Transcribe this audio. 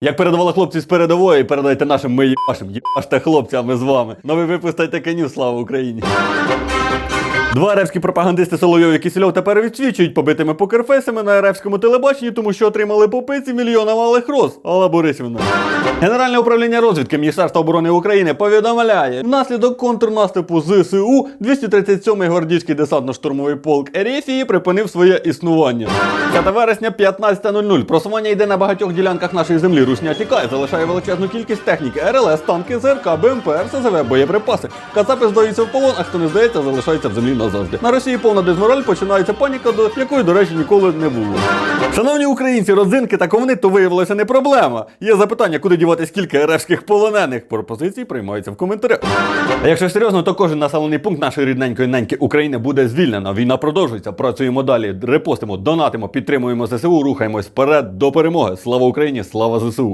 Як передавали хлопці з передової, передайте нашим ми їбашим, їбаште хлопцям, з вами. Новий випуск Тайтеканів, слава Україні. Два ревські пропагандисти Соловйов і Кисельов тепер відсвічують побитими покерфейсами на ревському телебаченні, тому що отримали по пиці мільйона малих роз. Алла Борисівна. Генеральне управління розвідки Міністерства оборони України повідомляє, внаслідок контрнаступу ЗСУ 237-й гвардійський десантно-штурмовий полк Ерефії припинив своє існування. 5 вересня 15.00. Просування йде на багатьох ділянках нашої землі. Русня тікає, залишає величезну кількість техніки, РЛС, танки, ЗРК, БМП, РСЗВ, боєприпаси. Кацапи здаються в полон, а хто не здається, залишається в землі назавжди. На Росії повна дезмораль, починається паніка, до якої, до речі, ніколи не було. Шановні українці, родзинки та ковни то виявилося не проблема. Є запитання, куди дівати скільки ревських полонених. Пропозиції приймаються в коментарях. А якщо серйозно, то кожен населений пункт нашої рідненької неньки України буде звільнено. Війна продовжується. Працюємо далі, репостимо, донатимо, підтримуємо ЗСУ, рухаємось вперед до перемоги. Слава Україні! Слава ЗСУ!